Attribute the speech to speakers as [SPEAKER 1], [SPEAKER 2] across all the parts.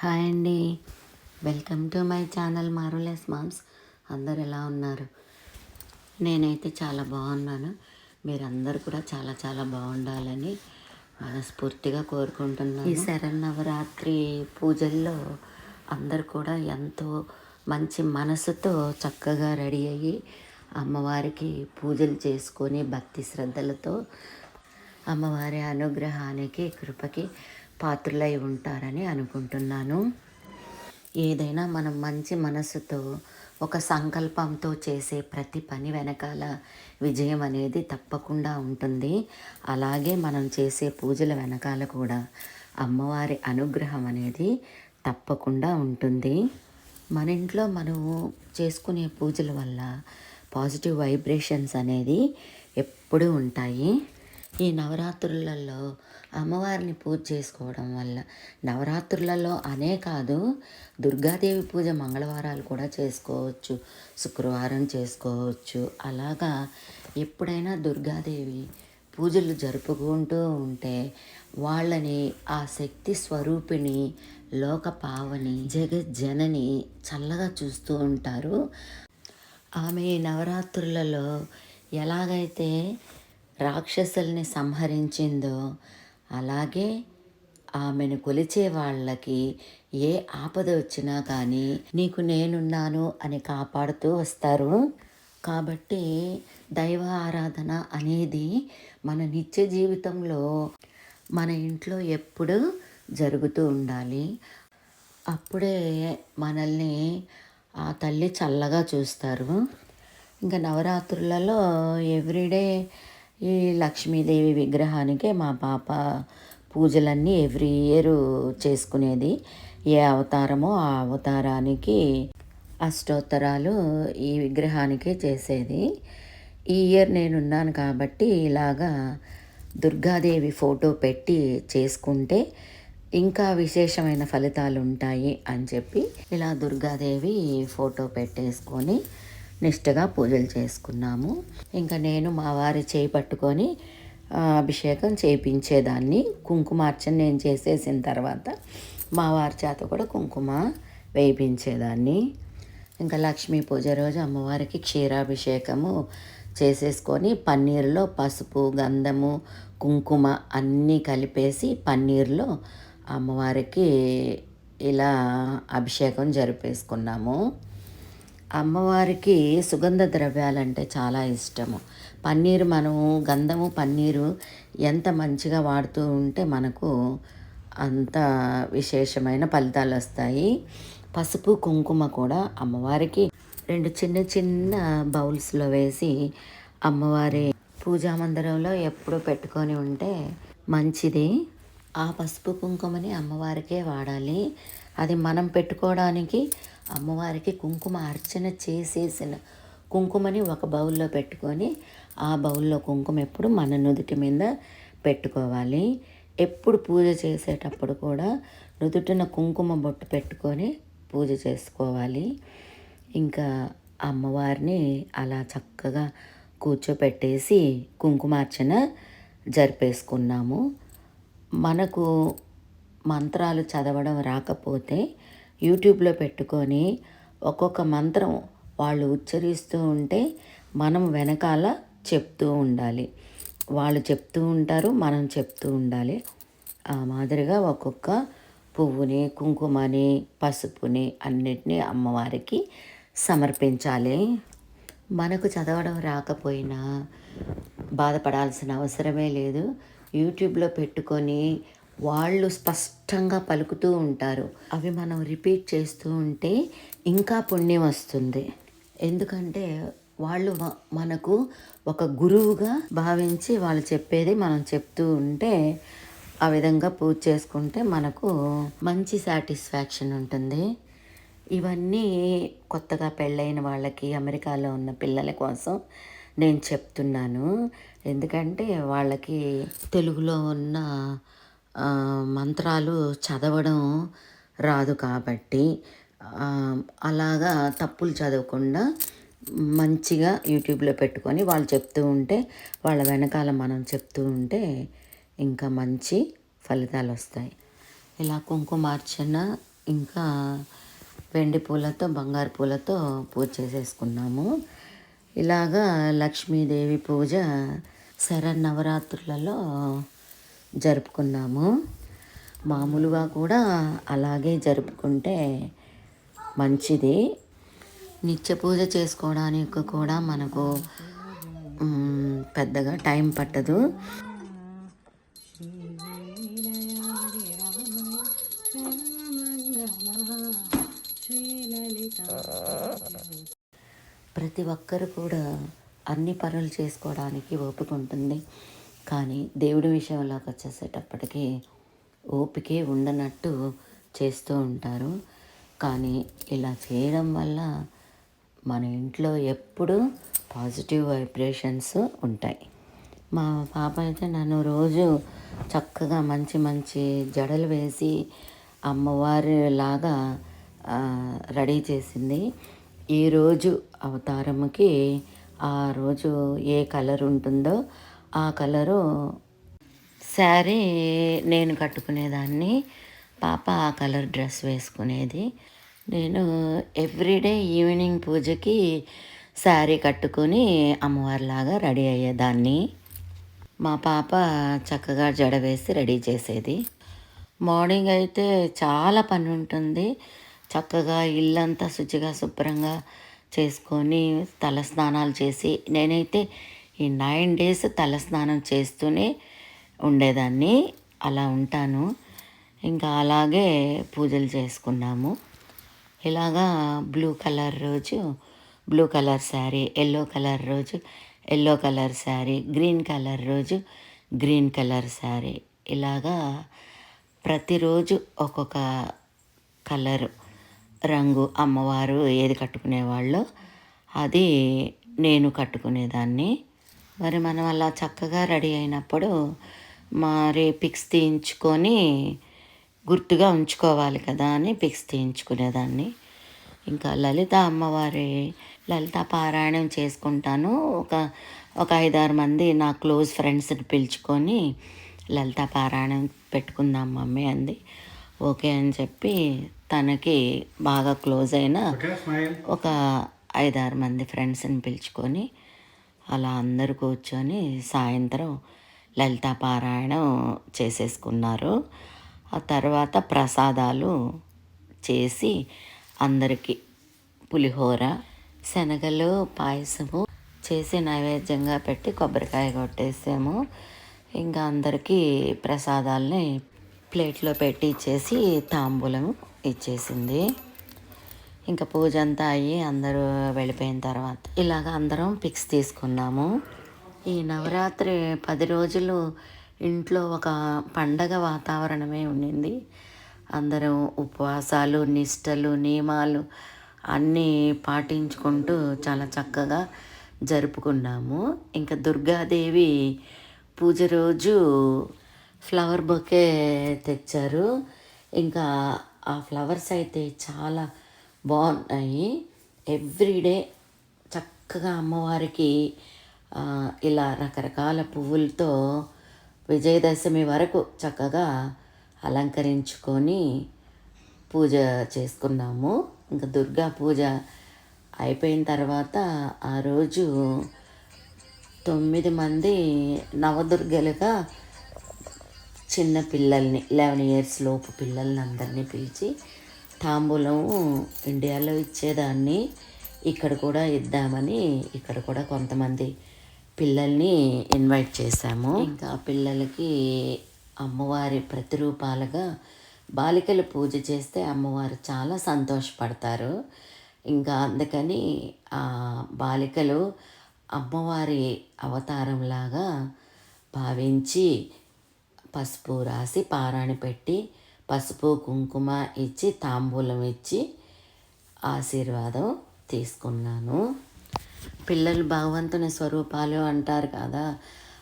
[SPEAKER 1] Hi అండి. Welcome to my channel marvellous moms. అందరు ఎలా ఉన్నారు? నేనైతే చాలా బాగున్నాను. మీరందరూ కూడా చాలా చాలా బాగుండాలని మనస్ఫూర్తిగా కోరుకుంటున్నాను. ఈ శరన్నవరాత్రి పూజల్లో అందరు కూడా ఎంతో మంచి మనసుతో చక్కగా రెడీ అయ్యి అమ్మవారికి పూజలు చేసుకొని భక్తి శ్రద్ధలతో అమ్మవారి అనుగ్రహానికి కృపకి పాత్రులై ఉంటారని అనుకుంటున్నాను. ఏదైనా మనం మంచి మనసుతో ఒక సంకల్పంతో చేసే ప్రతి పని వెనకాల విజయం అనేది తప్పకుండా ఉంటుంది. అలాగే మనం చేసే పూజల వెనకాల కూడా అమ్మవారి అనుగ్రహం అనేది తప్పకుండా ఉంటుంది. మన ఇంట్లో మనము చేసుకునే పూజల వల్ల పాజిటివ్ వైబ్రేషన్స్ అనేది ఎప్పుడూ ఉంటాయి. ఈ నవరాత్రులలో అమ్మవారిని పూజ చేసుకోవడం వల్ల నవరాత్రులలో అనే కాదు దుర్గాదేవి పూజ మంగళవారాలు కూడా చేసుకోవచ్చు శుక్రవారం చేసుకోవచ్చు. అలాగా ఎప్పుడైనా దుర్గాదేవి పూజలు జరుపుకుంటూ ఉంటే వాళ్ళని ఆ శక్తి స్వరూపిణి లోక పావని జగజ్జనని చల్లగా చూస్తూ ఉంటారు. ఆమె ఈ నవరాత్రులలో ఎలాగైతే రాక్షసుల్ని సంహరించిందో అలాగే ఆమెను కొలిచే వాళ్ళకి ఏ ఆపద వచ్చినా కానీ నీకు నేనున్నాను అని కాపాడుతూ వస్తారు. కాబట్టి దైవ ఆరాధన అనేది మన నిత్య జీవితంలో మన ఇంట్లో ఎప్పుడు జరుగుతూ ఉండాలి. అప్పుడే మనల్ని ఆ తల్లి చల్లగా చూస్తారు. ఇంకా నవరాత్రులలో ఎవ్రీడే ఈ లక్ష్మీదేవి విగ్రహానికే మా పాప పూజలన్నీ ఎవ్రీ ఇయర్ చేసుకునేది. ఏ అవతారమో ఆ అవతారానికి అష్టోత్తరాలు ఈ విగ్రహానికే చేసేది. ఈ ఇయర్ నేనున్నాను కాబట్టి ఇలాగా దుర్గాదేవి ఫోటో పెట్టి చేసుకుంటే ఇంకా విశేషమైన ఫలితాలు ఉంటాయి అని చెప్పి ఇలా దుర్గాదేవి ఫోటో పెట్టేసుకొని నిష్టగా పూజలు చేసుకున్నాము. ఇంకా నేను మా వారి చేయి పట్టుకొని అభిషేకం చేయించేదాన్ని కుంకుమార్చన నేను చేసేసిన తర్వాత మా వారి చేత కూడా కుంకుమ వేయించేదాన్ని. ఇంకా లక్ష్మీ పూజ రోజు అమ్మవారికి క్షీరాభిషేకము చేసేసుకొని పన్నీరులో పసుపు గంధము కుంకుమ అన్నీ కలిపేసి పన్నీరులో అమ్మవారికి ఇలా అభిషేకం జరిపేసుకున్నాము. అమ్మవారికి సుగంధ ద్రవ్యాలంటే చాలా ఇష్టము. పన్నీరు మనము గంధము పన్నీరు ఎంత మంచిగా వాడుతూ ఉంటే మనకు అంత విశేషమైన ఫలితాలు వస్తాయి. పసుపు కుంకుమ కూడా అమ్మవారికి రెండు చిన్న చిన్న బౌల్స్లో వేసి అమ్మవారి పూజా మందిరంలో ఎప్పుడు పెట్టుకొని ఉంటే మంచిది. ఆ పసుపు కుంకుమని అమ్మవారికే వాడాలి. అది మనం పెట్టుకోవడానికి అమ్మవారికి కుంకుమ అర్చన చేసేసిన కుంకుమని ఒక బౌల్లో పెట్టుకొని ఆ బౌల్లో కుంకుమ ఎప్పుడు మన నుదుటి మీద పెట్టుకోవాలి. ఎప్పుడు పూజ చేసేటప్పుడు కూడా నుదుటిన కుంకుమ బొట్టు పెట్టుకొని పూజ చేసుకోవాలి. ఇంకా అమ్మవారిని అలా చక్కగా కూర్చోపెట్టేసి కుంకుమార్చన జరిపేసుకున్నాము. మనకు మంత్రాలు చదవడం రాకపోతే యూట్యూబ్లో పెట్టుకొని ఒక్కొక్క మంత్రం వాళ్ళు ఉచ్చరిస్తూ ఉంటే మనం వెనకాల చెప్తూ ఉండాలి. వాళ్ళు చెప్తూ ఉంటారు మనం చెప్తూ ఉండాలి. ఆ మాదిరిగా ఒక్కొక్క పువ్వుని కుంకుమని పసుపుని అన్నిటినీ అమ్మవారికి సమర్పించాలి. మనకు చదవడం రాకపోయినా బాధపడాల్సిన అవసరమే లేదు. యూట్యూబ్లో పెట్టుకొని వాళ్ళు స్పష్టంగా పలుకుతూ ఉంటారు. అవి మనం రిపీట్ చేస్తూ ఉంటే ఇంకా పుణ్యం వస్తుంది. ఎందుకంటే వాళ్ళు మనకు ఒక గురువుగా భావించి వాళ్ళు చెప్పేది మనం చెప్తూ ఉంటే ఆ విధంగా పూజ చేసుకుంటే మనకు మంచి సాటిస్ఫాక్షన్ ఉంటుంది. ఇవన్నీ కొత్తగా పెళ్ళైన వాళ్ళకి అమెరికాలో ఉన్న పిల్లల కోసం నేను చెప్తున్నాను. ఎందుకంటే వాళ్ళకి తెలుగులో ఉన్న మంత్రాలు చదవడం రాదు కాబట్టి అలాగా తప్పులు చదవకుండా మంచిగా యూట్యూబ్లో పెట్టుకొని వాళ్ళు చెప్తూ ఉంటే వాళ్ళ వెనకాల మనం చెప్తూ ఉంటే ఇంకా మంచి ఫలితాలు వస్తాయి. ఇలా కుంకుమార్చన ఇంకా వెండి పూలతో బంగారు పూలతో పూజ చేసేసుకున్నాము. ఇలాగా లక్ష్మీదేవి పూజ శరన్నవరాత్రులలో జరుపుకున్నాము. మామూలుగా కూడా అలాగే జరుపుకుంటే మంచిది. నిత్య పూజ చేసుకోవడానికి కూడా మనకు పెద్దగా టైం పట్టదు. ప్రతి ఒక్కరు కూడా అన్ని పనులు చేసుకోవడానికి ఓపిక ఉంటుంది. కానీ దేవుడి విషయంలోకి వచ్చేసేటప్పటికి ఓపికే ఉండనట్టు చేస్తూ ఉంటారు. కానీ ఇలా చేయడం వల్ల మన ఇంట్లో ఎప్పుడూ పాజిటివ్ వైబ్రేషన్స్ ఉంటాయి. మా పాప అయితే నన్ను రోజు చక్కగా మంచి మంచి జడలు వేసి అమ్మవారి లాగా రెడీ చేసింది. ఈరోజు అవతారముకి ఆ రోజు ఏ కలర్ ఉంటుందో ఆ కలరు శారీ నేను కట్టుకునేదాన్ని. పాప ఆ కలర్ డ్రెస్ వేసుకునేది. నేను ఎవ్రీడే ఈవినింగ్ పూజకి శారీ కట్టుకొని అమ్మవారిలాగా రెడీ అయ్యేదాన్ని. మా పాప చక్కగా జడ వేసి రెడీ చేసేది. మార్నింగ్ అయితే చాలా పని ఉంటుంది. చక్కగా ఇల్లంతా శుచిగా శుభ్రంగా చేసుకొని తల స్నానాలు చేసి నేనైతే ఈ నైన్ డేస్ తల స్నానం చేస్తూనే ఉండేదాన్ని. అలా ఉంటాను. ఇంకా అలాగే పూజలు చేసుకున్నాము. ఇలాగా బ్లూ కలర్ రోజు blue colour sari yellow colour రోజు yellow colour sari green colour రోజు గ్రీన్ కలర్ శారీ. ఇలాగా ప్రతిరోజు ఒక్కొక్క కలర్ రంగు అమ్మవారు ఏది కట్టుకునేవాళ్ళో అది నేను కట్టుకునేదాన్ని. మరి మనం అలా చక్కగా రెడీ అయినప్పుడు మరి పిక్స్ తీయించుకొని గుర్తుగా ఉంచుకోవాలి కదా అని పిక్స్ తీయించుకునేదాన్ని. ఇంకా లలిత అమ్మవారి లలిత పారాయణం చేసుకుంటాను. ఒక ఒక ఐదారు మంది నా క్లోజ్ ఫ్రెండ్స్ని పిలుచుకొని లలిత పారాయణం పెట్టుకుందాం మమ్మీ అంది. ఓకే అని చెప్పి తనకి బాగా క్లోజ్ అయిన ఒక ఐదారు మంది ఫ్రెండ్స్ని పిలుచుకొని అలా అందరూ కూర్చొని సాయంత్రం లలిత పారాయణం చేసేసుకున్నారు. ఆ తర్వాత ప్రసాదాలు చేసి అందరికీ పులిహోర శనగలు పాయసము చేసి నైవేద్యంగా పెట్టి కొబ్బరికాయ కొట్టేసాము. ఇంకా అందరికీ ప్రసాదాలని ప్లేట్లో పెట్టి ఇచ్చేసి తాంబూలం ఇచ్చేసింది. ఇంకా పూజ అంతా అయ్యి అందరూ వెళ్ళిపోయిన తర్వాత ఇలాగ అందరం పిక్స్ తీసుకున్నాము. ఈ నవరాత్రి పది రోజులు ఇంట్లో ఒక పండగ వాతావరణమే ఉండింది. అందరం ఉపవాసాలు నిష్టలు నియమాలు అన్నీ పాటించుకుంటూ చాలా చక్కగా జరుపుకున్నాము. ఇంకా దుర్గాదేవి పూజ రోజు ఫ్లవర్ బొకే తెచ్చారు. ఇంకా ఆ ఫ్లవర్స్ అయితే చాలా బాగున్నాయి. ఎవ్రీడే చక్కగా అమ్మవారికి ఇలా రకరకాల పువ్వులతో విజయదశమి వరకు చక్కగా అలంకరించుకొని పూజ చేసుకున్నాము. ఇంకా దుర్గా పూజ అయిపోయిన తర్వాత ఆ రోజు తొమ్మిది మంది నవదుర్గలుగా చిన్న పిల్లల్ని లెవెన్ ఇయర్స్ లోపు పిల్లల్ని అందరినీ పిలిచి తాంబూలం ఇండియాలో ఇచ్చేదాన్ని. ఇక్కడ కూడా ఇద్దామని ఇక్కడ కూడా కొంతమంది పిల్లల్ని ఇన్వైట్ చేశాము. ఇంకా పిల్లలకి అమ్మవారి ప్రతిరూపాలుగా బాలికలు పూజ చేస్తే అమ్మవారు చాలా సంతోషపడతారు. ఇంకా అందుకని ఆ బాలికలు అమ్మవారి అవతారంలాగా భావించి పసుపు రాసి పారాణి పెట్టి పసుపు కుంకుమ ఇచ్చి తాంబూలం ఇచ్చి ఆశీర్వాదం తీసుకున్నాను. పిల్లలు భగవంతుని స్వరూపాలు అంటారు కదా.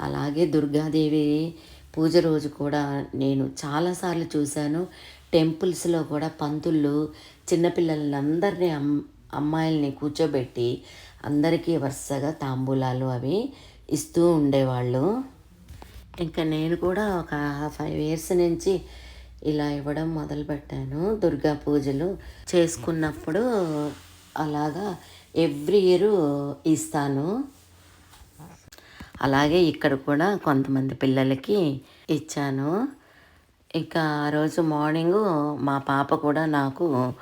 [SPEAKER 1] అలాగే దుర్గాదేవి పూజ రోజు కూడా నేను చాలాసార్లు చూశాను. టెంపుల్స్లో కూడా పంతులు చిన్నపిల్లలందరినీ అమ్ అమ్మాయిల్ని కూర్చోబెట్టి అందరికీ వరుసగా తాంబూలాలు అవి ఇస్తూ ఉండేవాళ్ళు. ఇంకా నేను కూడా ఒక ఫైవ్ ఇయర్స్ నుంచి ఇలా ఇవ్వడం మొదలుపెట్టాను. దుర్గా పూజలు చేసుకున్నప్పుడు అలాగా ఎవ్రీ ఇయర్ ఇస్తాను. అలాగే ఇక్కడ కూడా కొంతమంది పిల్లలకి ఇచ్చాను. ఇక ఆ రోజు మార్నింగు మా పాప కూడా నాకు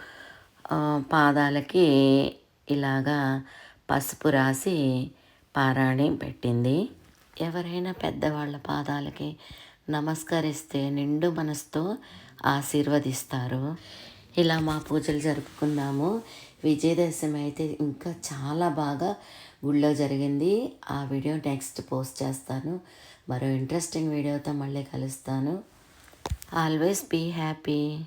[SPEAKER 1] పాదాలకి ఇలాగా పసుపు రాసి పారాణి పెట్టింది. ఎవరైనా పెద్దవాళ్ళ పాదాలకి నమస్కరిస్తే నిండు మనసుతో ఆశీర్వదిస్తారు. ఇలా మా పూజలు జరుపుకున్నాము. విజయదశమి అయితే ఇంకా చాలా బాగా గుళ్ళో జరిగింది. ఆ వీడియో నెక్స్ట్ పోస్ట్ చేస్తాను. మరో ఇంట్రెస్టింగ్ వీడియోతో మళ్ళీ కలుస్తాను. Always be happy.